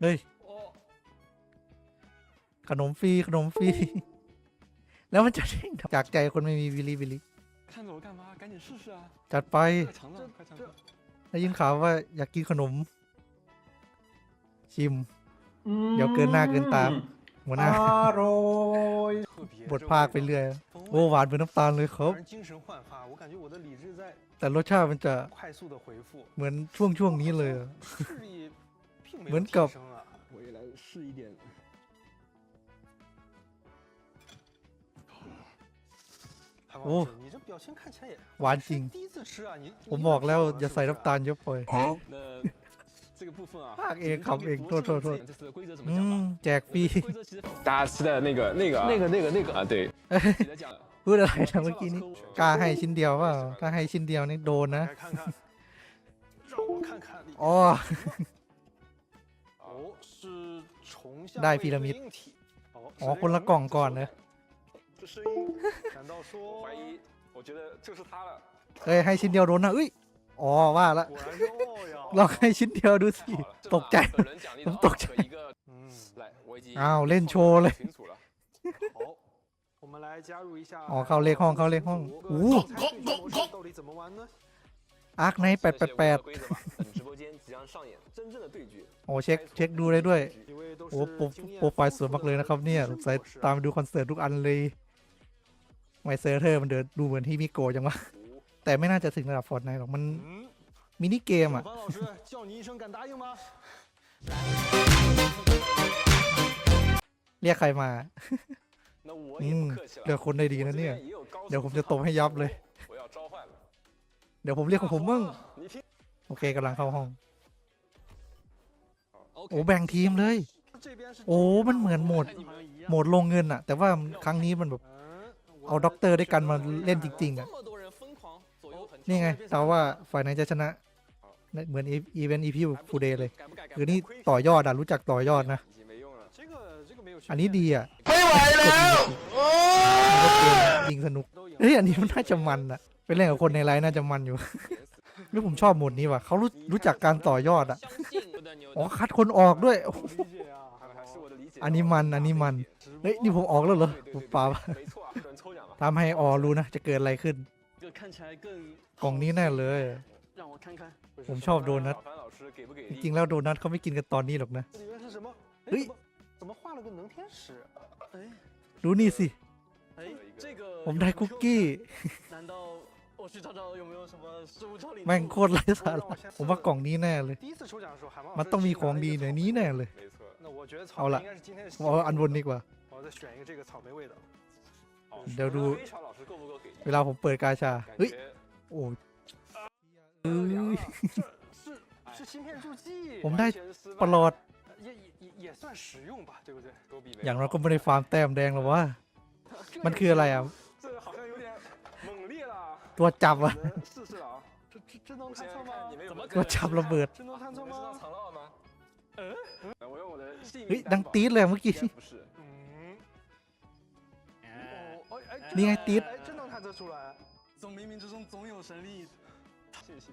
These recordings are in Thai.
เฮ้ย ขนมฟรีขนมฟรี แล้วมันจะได้งจากใจคนไม่มีวิลิวิลิจัดไปได้ยิ่งข่าวว่าอยากกินขนม ชิม เดี๋ยวเกินหน้าเกินตามหัวหน้าบทภาคไปเรื่อย โอ้หวานเป็นน้ำตาลเลยครับ แต่รสชาติมันจะเหมือนช่วงช่วงนี้เลย เหมื 有 อน 提 กับ 升啊。我也来试一点。韩 โอ้ 老师，你这表情看起来也 หวานจริง 第一次吃啊，你 ผมบอกแล้วอย่าใส่น้ำตาลเยอะไป 那这个部分啊， ภาคเอง 只能交 คำเอง 给 โทษโทษโทษ 这次的规则怎 อื 么讲 ม 吧？ แจกฟรี 规则其实大家吃的那个那个啊那个那个那个啊，对，记得讲。 พูดอะไรนะเมื่อกี้นี้กล้าให้ชิ้นเดียวว่าถ้าให้ชิ้นเดียวนี่โดนนะ 来看看，让我看看里面 อ๋อ 哦，是虫下 ได้พีระมิด อ๋อ คนละกล่องก่อนเนอะเอ้ยให้ชิ้นเดียวโดนนะอุ้ย อ๋อ ว่าละลองให้ชิ้นเดียวดูสิ ตกใจผมตกใจอ้าว เล่นโชว์เลยอ๋อ เข้าเลขห้อง เข้าเลขห้องโอ้ อาร์คไนแปดแปดแปดโอ้เช็คเช็คดูได้ด้วย โอ้โปรไฟล์สวยมากเลยนะครับเนี่ยสงสัยตามดูคอนเสิร์ตทุกอันเลยไมเซอร์เธอมันเดินดูเหมือนที่มิโกจังวะ แต่ไม่น่าจะถึงระดับฟอร์ดไนหรอกมันมินิเกมอะเรียกใครมาเลือกคนได้ดีนะเนี่ย เดี๋ยวผมจะตบให้ยับเลย เดี๋ยวผมเรียกของผมมั่งโอเคกำลังเข้าห้อง โอ้แบ่งทีมเลย โอ้มันเหมือนโหมดโหมดลงเงินอะแต่ว่าครั้งนี้มันแบบเอาด็อกเตอร์ด้วยกันมาเล่นจริงๆอะนี่ไงแต่ว่าฝ่ายไหนจะชนะ เหมือนอีเวนต์อีพีฟูเดย์เลยคือนี่ต่อยอดอะรู้จักต่อยอดนะ อันนี้ดีอะไม่ไหวแล้วยิงสนุกเฮ้ยอันนี้มันน่าจะมันอะ ไปเล่นกับคนในไลน์น่าจะมันอยู่ ไม่ผมชอบหมดนี้ว่ะเขารู้รู้จักการต่อยอดอะอ๋อคัดคนออกด้วยอันนี้มันอันนี้มันเฮ้ยนี่ผมออกแล้วเหรอผมปาทำให้ออรู้นะ จะเกิดอะไรขึ้น กล่องนี้แน่เลย ผมชอบโดนัทจริงๆแล้วโดนัทเขาไม่กินกันตอนนี้หรอกนะเฮ้ยดูนี่สิ ผมได้คุกกี้ 我去找找有没有什么失物抽礼？ แม่งโคตรไร้สาระผมว่ากล่องนี้แน่เลย 第一次抽奖的时候，海王 มันต้องมีของดีในนี้แน่เลย 没错。那我觉得草好了莓应该是今天的 ผมเอาอันบนดีกว่า 我再选一个这个草莓味的。好，เดี๋ยวดู 非常老师够不够给力？ เวลาผมเปิดกาชา 感 เฮ้ย 觉 โอ้ย 这 เอ้ย 是是芯片助记，ผมได้ 完全失败 ประหลอด 也也也也算实用吧，对不对？都比没 อย่าง 有 เราก็ไม่ได้ฟาร์มแต้มแดงหรอกว่า มันคืออะไรอ่ะ 这好像有点猛烈了。 ตัวจับอ่ะ 我们试试了啊！这这这能我探测吗现在看你？们有没有 ตัวจับระเบิด 这能探测你们知道吗？藏到了吗？嗯，来我用我的幸 เฮ้ย 运 ดังตีดเลยเมื่อกี้ 应该不是。嗯，哦，哎哎，你还真跌哎，真能探测出来。总冥冥之中总有神力。谢谢。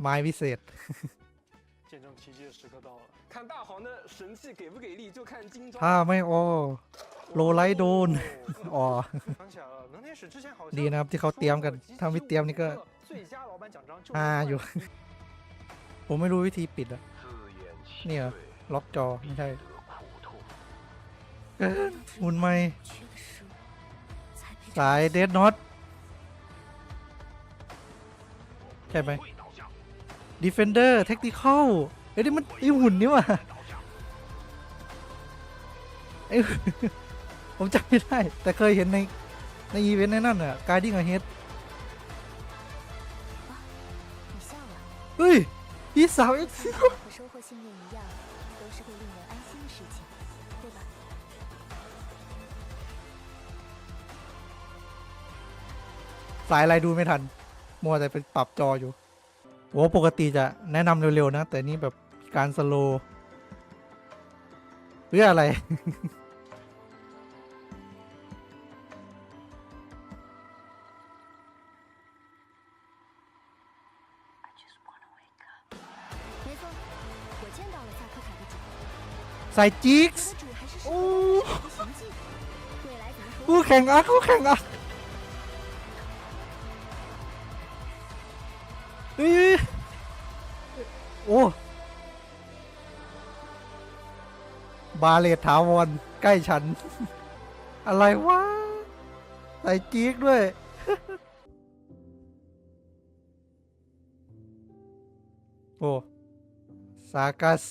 ไม้วิเศษ 见证奇迹的时刻到了。看大黄的神器给不给力，就看金装。 ถ้าไม่ออ โลไลโดน อ๋อ ดีนะครับที่เขาเตรียมกัน ถ้าไม่เตรียมนี่ก็อาอยู่ ผมไม่รู้วิธีปิดอะเนี่ยล็อกจอ ไม่ใช่หุ่นไม่ สายเดดน็อตใช่ไหมดีเฟนเดอร์เทคนิคเข้าเอ้ยนี่มันไอหุ่นนี่ว่ะไอ ผมจำไม่ได้ แต่เคยเห็นในในอีเวนต์ในนั่นน่ะกายดิ้งเฮดเฮ้ยอีสาวเอ็กซ์สายอะไรดูไม่ทัน มัวแต่เป็นปรับจออยู่โอ้ปกติจะแนะนำเร็ว ๆ นะ แต่นี่แบบการสโลหรืออะไร ใส่จิกส์โอ้คู่แข่งอะคู่แข่งอะนี่โอ้บาเลตถาวรใกล้ฉัน อะไรวะ ใส่จีกด้วย โอ้ ซากัส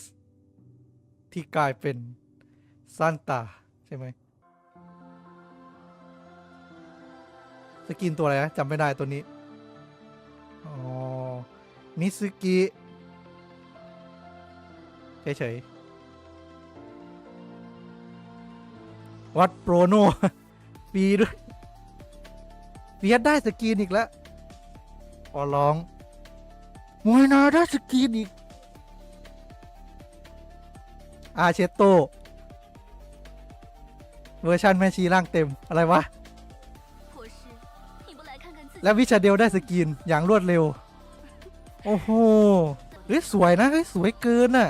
ที่กลายเป็นซานตาใช่ไหมสกินตัวอะไรนะจำไม่ได้ตัวนี้ อ๋อ มิซึกิเฉยๆ วัดโปรโนปีด้วยเฟียสได้สกินอีกแล้วขอร้องมวยนาได้สกินอีก อาเชตโตเวอร์ชันแมชีร่างเต็มอะไรวะ และวิชาเดลได้สกินอย่างรวดเร็ว โอ้โหเฮ้ยสวยนะเฮ้ยสวยเกินน่ะ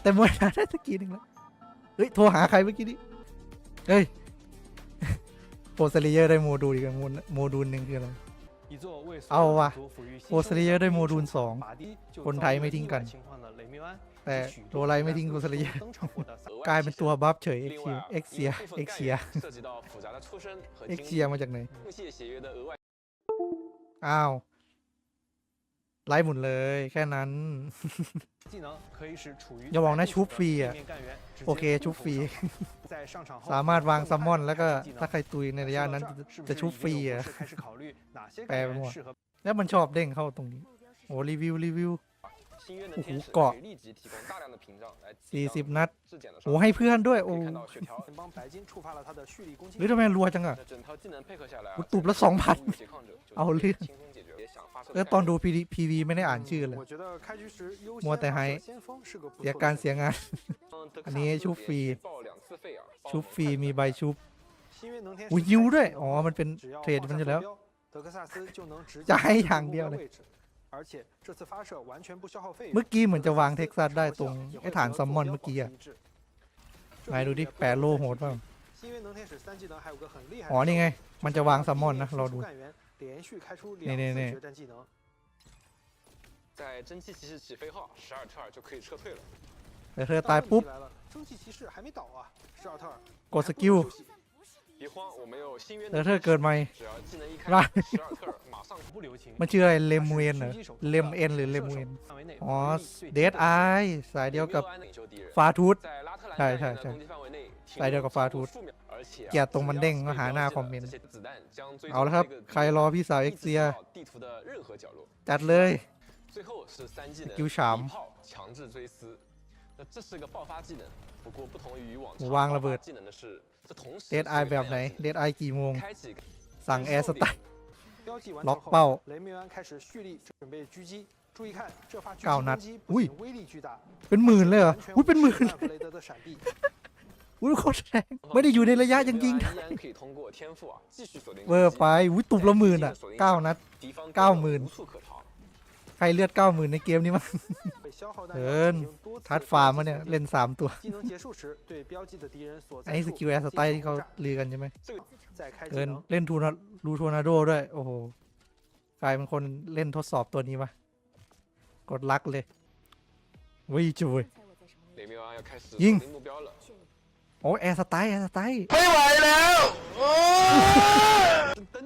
แต่โมนาได้สกินหนึ่งแล้ว เฮ้ย โทรหาใครเมื่อกี้นี้เฮ้ยโปรสเลเยอร์ได้โมดูลอีกโมดูลหนึ่งคืออะไร เอาวะโอสเตรียได้โมดูลสองคนไทยไม่ทิ้งกัน แต่โรไลไม่ทิ้งโอสเตรียกลายเป็นตัวบัฟเฉยเอ็กซ์เซียเอ็กซ์เซียเอ็กซ์เซียมาจากไหนอ้าว ไล่หมุนเลยแค่นั้น อย่าบอกนะชุบฟรีอะ โอเคชุบฟรี สามารถวางซัมมอน แล้วก็ถ้าใครตุยในระยะนั้นจะชุบฟรีอะ แปลไปหมดแล้วมันชอบเด้งเข้าตรงนี้ โอ้รีวิวรีวิว โอ้เกาะสี่สิบนัดโอ้ให้เพื่อนด้วย โอ้หรือทำไมรัวจังอะตูบละสองพันเอาเรื่องเออตอนดูพีพีวีไม่ได้อ่านชื่อเลย มัวแต่ไฮเสียการเสียงาน อันนี้ชุบฟรี ชุบฟรีมีใบชุบอุยยิวด้วย อ๋อ มันเป็นเทรดมันอยู่แล้ว จะให้อย่างเดียวเลย 而且这次发射完全不消耗费用 เมื่อกี้เหมือนจะวางเท็กซัสได้ตรง 也会 ไอ้ฐาน 和 ซัมมอน 坐标 เมื่อกี้ 保 อ่ะ 持一致 ไหนดูดิ แปะโลโหดเปล่า 新约能天使三技能还有个很厉害 อ๋อ 的 นี่ไง 招数 มันจะวางซัมมอนนะ รอดู 干员连续开出两nee, 次 nee. 决战技能在蒸汽骑士起飞后，十二特尔就可以撤退了。 แต่เธอตายปุ๊บ 但问题来了蒸汽骑士还没倒啊十二特尔 กดสกิล 别慌，我们有新约 แต่ 能 เธอ 天 เกิด 使， ใหม่ 只要技能一开 ร่าง 十二特尔马上不留情 มันชื่ออะไรเลมเวนเหรอเลมเอ็นหรือเลมเวนอ๋อเดดไอสายเดียวกับฟาทูธใช่ใช่ใช่สายเดียวกับฟาทูธเกียรตรงมันเด้งก็หาหน้าคอมเมนต์เอาละครับ ใครรอพี่สาวเอ็กเซีย จัดเลยกิวฉามวางระเบิดเดดไอแบบไหนเดดไอกี่โมง สั่งแอร์สไตล์ ล็อกเป้าเก้านัด อุ้ย เป็นหมื่นเลยเหรอ อุ้ย เป็นหมื่นเลยอุ้ยโคตรแรงไม่ได้อยู่ในระยะยังยิงได้เวอร์ไปอุ้ยตุบละหมื่นอะเก้านัดเก้าหมื่น ใครเลือดเก้าหมื่นในเกมนี้มั้งเอินทัดฟาร์มมาเนี่ย เล่นสามตัวไอ้สกิลแอสไตล์ที่เขาลือกันใช่ไหมเอินเล่นทูนารูทูนาโดด้วย โอ้โหกลายเป็นคนเล่นทดสอบตัวนี้มากดลักเลยวิจุยยิงโอ้แอร์สไตล์แอร์สไตล์ไม่ไหวแล้ว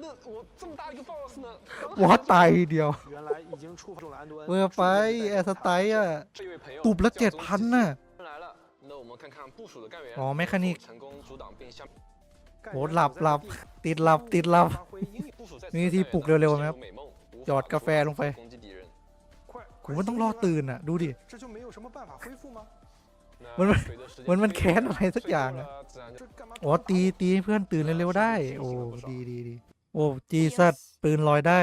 等，我这么大一个 BOSS 呢？刚 วอ 还 ตายทีเดียว 原来已经触发中了安多恩。 เวอร์ไป แอร์สไตล์อ่ะ 这位朋友 ตุบละ 叫 เจ็ด 宗 พัน 吉 น่ะ 来了，那我们看看部署的干员哦能否 mechanic 成功阻挡并消。干 โอ้ 员 หลับ 走在 หลับ 地 ติดหลับติดหลับ 发挥英勇部署在 มีวิธีปลุกเร็วๆไหมครับ หยอดกาแฟลงไป 攻击敌人。快， กูมันต้องรอตื่นอ่ะ ดูดิ 这就没有什么办法恢复吗？มันมัน 随着时间 มันมัน 推移 แค้นอะไรสักอย่างอะ 睡多了自然就这干嘛？ อ๋อตีตีให้เพื่อนตื่นเร็วๆได้ โอ้ดีดีดี โอ้จีซัดปืนลอยได้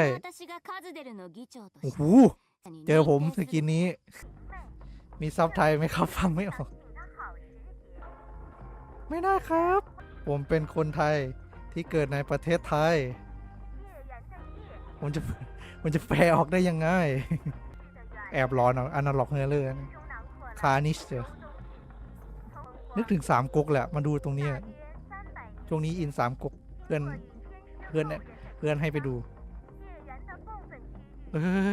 โอ้โหเจอผมสกินนี้ มีซับไทยไหมครับฟังไม่ออก ไม่ได้ครับ ผมเป็นคนไทยที่เกิดในประเทศไทยมันจะมันจะแปลออกได้ยังไง แอบร้อนอะอนาล็อกเฮเลอร์คานิชเจอนึกถึงสามก๊กแหละ มาดูตรงนี้ช่วงนี้อินสามก๊กเพื่อน เพื่อนเนี่ยเพื่อนให้ไปดูเออ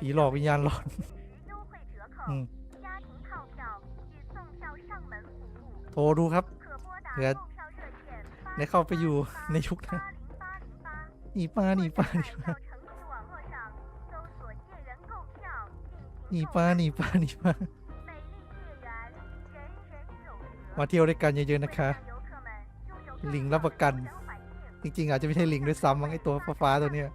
ผีหลอกวิญญาณหลอนอืมโทรดูครับเผื่อได้เข้าไปอยู่ในยุคนั้นหนีป้าหนีป้าหนีป้าหนีป้าหนีป้าหนีป้ามาเที่ยวด้วยกันเยอะๆนะคะ ลิงรับประกัน จริงๆ อาจจะไม่ใช่ลิงด้วยซ้ำมั้งไอตัวฟ้าๆตัวเนี้ย